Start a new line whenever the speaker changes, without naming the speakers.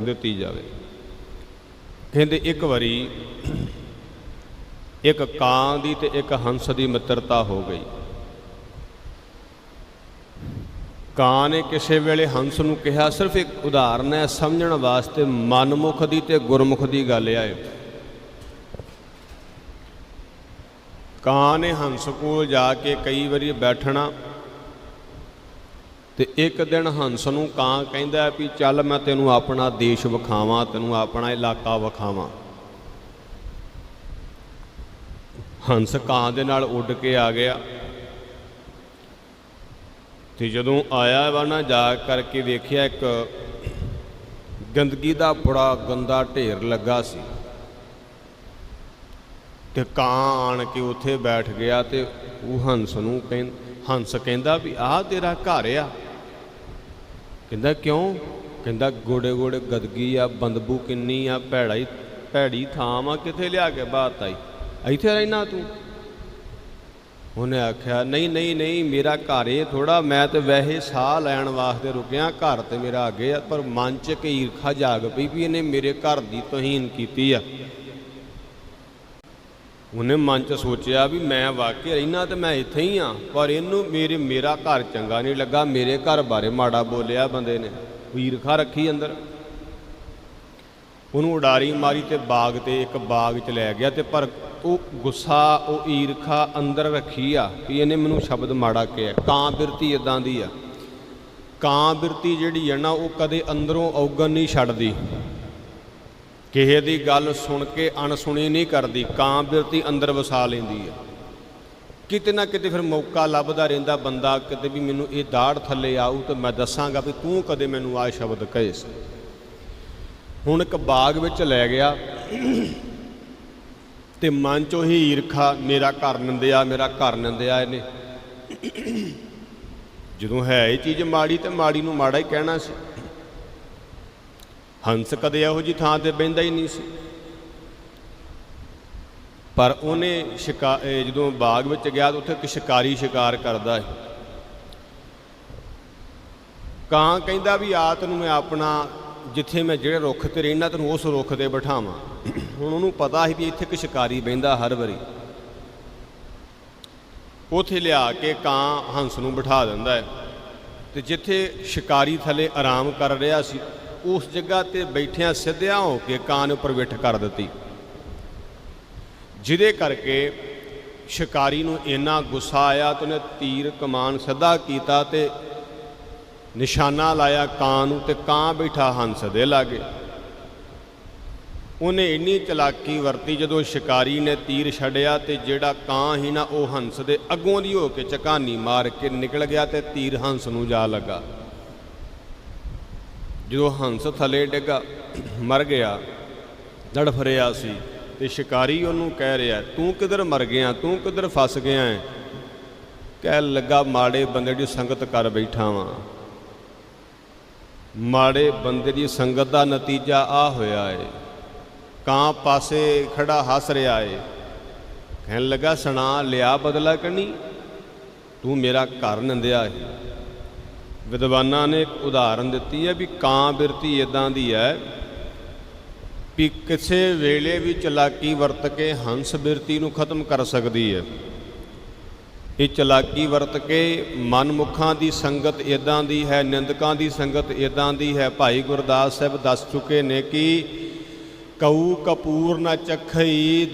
ਦਿੱਤੀ ਜਾਵੇ। ਕਹਿੰਦੇ ਇੱਕ ਵਾਰੀ ਇੱਕ ਕਾਂ ਦੀ ਤੇ ਇੱਕ ਹੰਸ ਦੀ ਮਿੱਤਰਤਾ ਹੋ ਗਈ। ਕਾਂ ਨੇ ਕਿਸੇ ਵੇਲੇ ਹੰਸ ਨੂੰ ਕਿਹਾ, ਸਿਰਫ ਇੱਕ ਉਦਾਹਰਨ ਹੈ, ਸਮਝਣ ਵਾਸਤੇ ਮਨਮੁਖ ਦੀ ਤੇ ਗੁਰਮੁਖ ਦੀ ਗੱਲ ਆਏ। ਕਾਂ ਨੇ ਹੰਸ ਕੋਲ ਜਾ ਕੇ ਕਈ ਵਾਰੀ ਬੈਠਣਾ ਤੇ ਇੱਕ ਦਿਨ ਹੰਸ ਨੂੰ ਕਾਂ ਕਹਿੰਦਾ ਵੀ ਚੱਲ ਮੈਂ ਤੈਨੂੰ ਆਪਣਾ ਦੇਸ਼ ਵਿਖਾਵਾਂ, ਤੈਨੂੰ ਆਪਣਾ ਇਲਾਕਾ ਵਿਖਾਵਾਂ। ਹੰਸ ਕਾਂ ਦੇ ਨਾਲ ਉੱਡ ਕੇ ਆ ਗਿਆ। ਤੇ ਜਦੋਂ ਆਇਆ ਵਾ ਨਾ, ਜਾ ਕਰਕੇ ਵੇਖਿਆ ਇੱਕ ਗੰਦਗੀ ਦਾ ਬੜਾ ਗੰਦਾ ਢੇਰ ਲੱਗਾ ਸੀ। ਤੇ ਕਾਂ ਆਣ ਕੇ ਉੱਥੇ ਬੈਠ ਗਿਆ ਤੇ ਉਹ ਹੰਸ ਨੂੰ ਕਹਿੰ, ਹੰਸ ਕਹਿੰਦਾ ਵੀ ਆਹ ਤੇਰਾ ਘਰ ਆ। ਕਹਿੰਦਾ ਕਿਉਂ? ਕਹਿੰਦਾ ਗੋੜੇ ਗੋੜੇ ਗਦਗੀ ਆ, ਬੰਦਬੂ ਕਿੰਨੀ ਆ, ਭੈੜਾ ਭੈੜੀ ਥਾਂ ਆ ਕਿੱਥੇ ਲਿਆ ਕੇ ਬਾਤ ਆਈ ਇੱਥੇ ਰਹਿਣਾ ਤੂੰ? ਉਹਨੇ ਆਖਿਆ, ਨਹੀਂ ਨਹੀਂ ਨਹੀਂ, ਮੇਰਾ ਘਰ ਇਹ ਥੋੜਾ ਮੈਂ ਤੇ ਵੈਸੇ ਸਾਹ ਲੈਣ ਵਾਸਤੇ ਰੁਕਿਆ, ਘਰ ਤੇ ਮੇਰਾ ਅੱਗੇ ਆ, ਪਰ ਮਨ ਚ ਇੱਕ ਈਰਖਾ ਜਾਗ ਪਈ ਵੀ ਇਹਨੇ ਮੇਰੇ ਘਰ ਦੀ ਤੋਹੀਨ ਕੀਤੀ ਆ। ਉਹਨੇ ਮਨ ਚ ਸੋਚਿਆ ਵੀ ਮੈਂ ਵਾਕਿਆ ਰਹਿਣਾ ਤੇ ਮੈਂ ਇੱਥੇ ਹੀ ਆ, ਪਰ ਇਹਨੂੰ ਮੇਰੇ, ਮੇਰਾ ਘਰ ਚੰਗਾ ਨਹੀਂ ਲੱਗਾ, ਮੇਰੇ ਘਰ ਬਾਰੇ ਮਾੜਾ ਬੋਲਿਆ ਬੰਦੇ ਨੇ ਈਰਖਾ ਰੱਖੀ ਅੰਦਰ। ਉਹਨੂੰ ਉਡਾਰੀ ਮਾਰੀ ਤੇ ਬਾਗ ਤੇ ਇੱਕ ਬਾਗ ਚ ਲੈ ਗਿਆ ਤੇ ਪਰ ਉਹ ਗੁੱਸਾ, ਉਹ ਈਰਖਾ ਅੰਦਰ ਰੱਖੀ ਆ ਵੀ ਇਹਨੇ ਮੈਨੂੰ ਸ਼ਬਦ ਮਾੜਾ ਕਿਹਾ। ਕਾਂ ਬਿਰਤੀ ਇਦਾਂ ਦੀ ਆ। ਕਾਂ ਬਿਰਤੀ ਜਿਹੜੀ ਹੈ ਨਾ, ਉਹ ਕਦੇ ਅੰਦਰੋਂ ਔਗਣ ਨਹੀਂ ਛੱਡਦੀ। ਕਿਸੇ ਦੀ ਗੱਲ ਸੁਣ ਕੇ ਅਣਸੁਣੀ ਨਹੀਂ ਕਰਦੀ, ਕਾਂ ਬਿਰਤੀ ਅੰਦਰ ਵਸਾ ਲੈਂਦੀ ਹੈ। ਕਿਤੇ ਨਾ ਕਿਤੇ ਫਿਰ ਮੌਕਾ ਲੱਭਦਾ ਰਹਿੰਦਾ ਬੰਦਾ, ਕਿਤੇ ਵੀ ਮੈਨੂੰ ਇਹ ਦਾੜ ਥੱਲੇ ਆਊ ਤਾਂ ਮੈਂ ਦੱਸਾਂਗਾ ਵੀ ਤੂੰ ਕਦੇ ਮੈਨੂੰ ਆਹ ਸ਼ਬਦ ਕਹੇ ਸੀ। ਹੁਣ ਇੱਕ ਬਾਗ ਵਿੱਚ ਲੈ ਗਿਆ ਤੇ ਮਨ ਚੋਂ ਹੀ ਈਰਖਾ, ਮੇਰਾ ਘਰ ਨਿੰਦਿਆ, ਮੇਰਾ ਘਰ ਨਿੰਦਿਆ ਇਹਨੇ। ਜਦੋਂ ਹੈ ਇਹ ਚੀਜ਼ ਮਾੜੀ ਤੇ ਮਾੜੀ ਨੂੰ ਮਾੜਾ ਹੀ ਕਹਿਣਾ ਸੀ। ਹੰਸ ਕਦੇ ਇਹੋ ਜੀ ਥਾਂ ਤੇ ਬਹਿੰਦਾ ਹੀ ਨਹੀਂ ਸੀ। ਪਰ ਉਹਨੇ ਸ਼ਿਕਾਰ ਜਦੋਂ ਬਾਗ ਵਿੱਚ ਗਿਆ ਤਾਂ ਉੱਥੇ ਇੱਕ ਸ਼ਿਕਾਰੀ ਸ਼ਿਕਾਰ ਕਰਦਾ ਹੈ ਕਾਂ ਕਹਿੰਦਾ ਵੀ ਆ ਤੈਨੂੰ ਮੈਂ ਆਪਣਾ, ਜਿੱਥੇ ਮੈਂ ਜਿਹੜੇ ਰੁੱਖ ਤੇ ਰਹਿਣਾ ਤੈਨੂੰ ਉਸ ਰੁੱਖ ਤੇ ਬਿਠਾਵਾਂ। ਹੁਣ ਉਹਨੂੰ ਪਤਾ ਸੀ ਵੀ ਇੱਥੇ ਇੱਕ ਸ਼ਿਕਾਰੀ ਬਹਿੰਦਾ ਹਰ ਵਾਰੀ। ਉਥੇ ਲਿਆ ਕੇ ਕਾਂ ਹੰਸ ਨੂੰ ਬਿਠਾ ਦਿੰਦਾ ਹੈ। ਤੇ ਜਿੱਥੇ ਸ਼ਿਕਾਰੀ ਥੱਲੇ ਆਰਾਮ ਕਰ ਰਿਹਾ ਸੀ ਉਸ ਜਗ੍ਹਾ ਤੇ ਬੈਠਿਆਂ ਸਿੱਧਿਆਂ ਹੋ ਕੇ ਕਾਂ ਨੇ ਉੱਪਰ ਵਿਠ ਕਰ ਦਿੱਤੀ। ਜਿਹਦੇ ਕਰਕੇ ਸ਼ਿਕਾਰੀ ਨੂੰ ਇੰਨਾ ਗੁੱਸਾ ਆਇਆ ਤੇ ਉਹਨੇ ਤੀਰ ਕਮਾਨ ਸਿੱਧਾ ਕੀਤਾ ਤੇ ਨਿਸ਼ਾਨਾ ਲਾਇਆ ਕਾਂ ਨੂੰ ਤੇ ਕਾਂ ਬੈਠਾ ਹੰਸ ਦੇ ਲਾਗੇ। ਉਹਨੇ ਇੰਨੀ ਚਲਾਕੀ ਵਰਤੀ ਜਦੋਂ ਸ਼ਿਕਾਰੀ ਨੇ ਤੀਰ ਛੱਡਿਆ ਤੇ ਜਿਹੜਾ ਕਾਂ ਹੀ ਨਾ ਉਹ ਹੰਸ ਦੇ ਅੱਗੋਂ ਦੀ ਹੋ ਕੇ ਚਕਾਨੀ ਮਾਰ ਕੇ ਨਿਕਲ ਗਿਆ ਤੇ ਤੀਰ ਹੰਸ ਨੂੰ ਜਾ ਲੱਗਾ। ਜਦੋਂ ਹੰਸ ਥੱਲੇ ਡਿੱਗਾ, ਮਰ ਗਿਆ ਤੜਫ ਰਿਹਾ ਸੀ ਤੇ ਸ਼ਿਕਾਰੀ ਉਹਨੂੰ ਕਹਿ ਰਿਹਾ, ਤੂੰ ਕਿੱਧਰ ਮਰ ਗਿਆ? ਤੂੰ ਕਿੱਧਰ ਫਸ ਗਿਆ ਹੈ? ਕਹਿ ਲੱਗਾ, ਮਾੜੇ ਬੰਦੇ ਦੀ ਸੰਗਤ ਕਰ ਬੈਠਾ ਵਾਂ। ਮਾੜੇ ਬੰਦੇ ਦੀ ਸੰਗਤ ਦਾ ਨਤੀਜਾ ਆ ਹੋਇਆ ਏ। ਕਾਂ ਪਾਸੇ ਖੜਾ ਹੱਸ ਰਿਹਾ ਏ। ਕਹਿਣ ਲੱਗਾ, ਸੁਣਾ, ਲਿਆ ਬਦਲਾ ਕਣੀ ਤੂੰ ਮੇਰਾ ਘਰ ਨੰਦਿਆ ਏ ਵਿਦਵਾਨਾਂ ਨੇ ਇੱਕ ਉਦਾਹਰਨ ਦਿੱਤੀ ਹੈ ਵੀ ਕਾਂ ਬਿਰਤੀ ਇਦਾਂ ਦੀ ਹੈ ਵੀ ਕਿਸੇ ਵੇਲੇ ਵੀ ਚਲਾਕੀ ਵਰਤ ਕੇ ਹੰਸ ਬਿਰਤੀ ਨੂੰ ਖਤਮ ਕਰ ਸਕਦੀ ਹੈ। ਇਹ ਚਲਾਕੀ ਵਰਤ ਕੇ ਮਨਮੁਖਾਂ ਦੀ ਸੰਗਤ ਇਦਾਂ ਦੀ ਹੈ, ਨਿੰਦਕਾਂ ਦੀ ਸੰਗਤ ਇਦਾਂ ਦੀ ਹੈ। ਭਾਈ ਗੁਰਦਾਸ ਸਾਹਿਬ ਦੱਸ ਚੁੱਕੇ ਨੇ ਕਿ ਕਊ ਕਪੂਰ ਨਾ ਚਖਈ